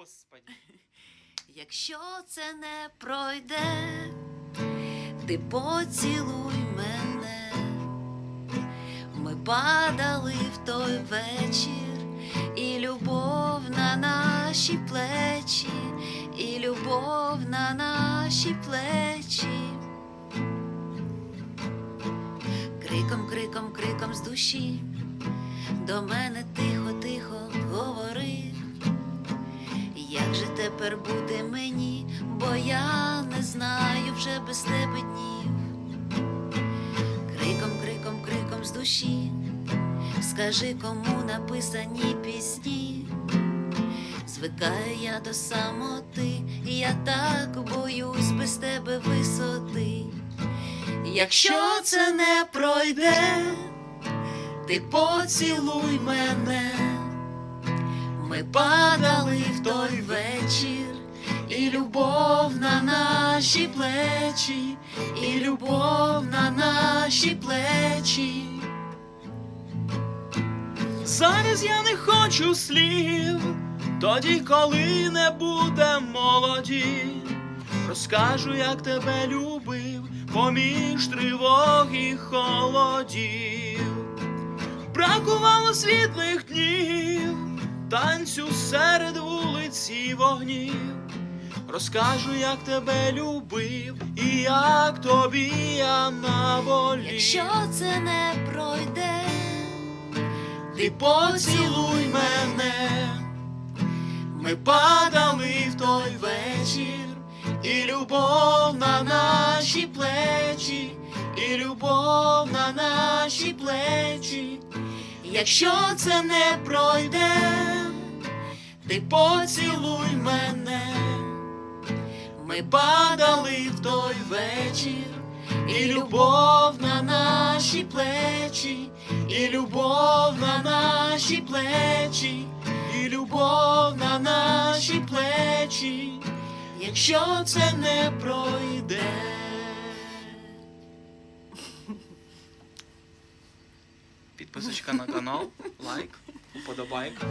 Господи. Якщо це не пройде, ти поцілуй мене. Ми падали в той вечір, і любов на наші плечі, і любов на наші плечі. Криком, криком, криком з душі до мене тихо, тепер буде мені, бо я не знаю вже без тебе днів. Криком, криком, криком з душі, скажи, кому написані пісні. Звикаю я до самоти, я так боюсь без тебе висоти. Якщо це не пройде, ти поцілуй мене. Ми падали в той вечір, і любов на наші плечі, і любов на наші плечі. Зараз я не хочу слів, тоді, коли не буде молоді, розкажу, як тебе любив, поміж тривог і холодів. Бракувало світлих днів, танцю серед вулиці вогнів. Розкажу, як тебе любив, і як тобі я наволів. Якщо це не пройде, Ти поцілуй мене, ми падали в той вечір, і любов на наші плечі, і любов на наші плечі. Якщо це не пройде, ти поцілуй мене, ми падали в той вечір, і любов на наші плечі, і любов на наші плечі, і любов на наші плечі, якщо це не пройде. Підписочка на канал, лайк, подобайка.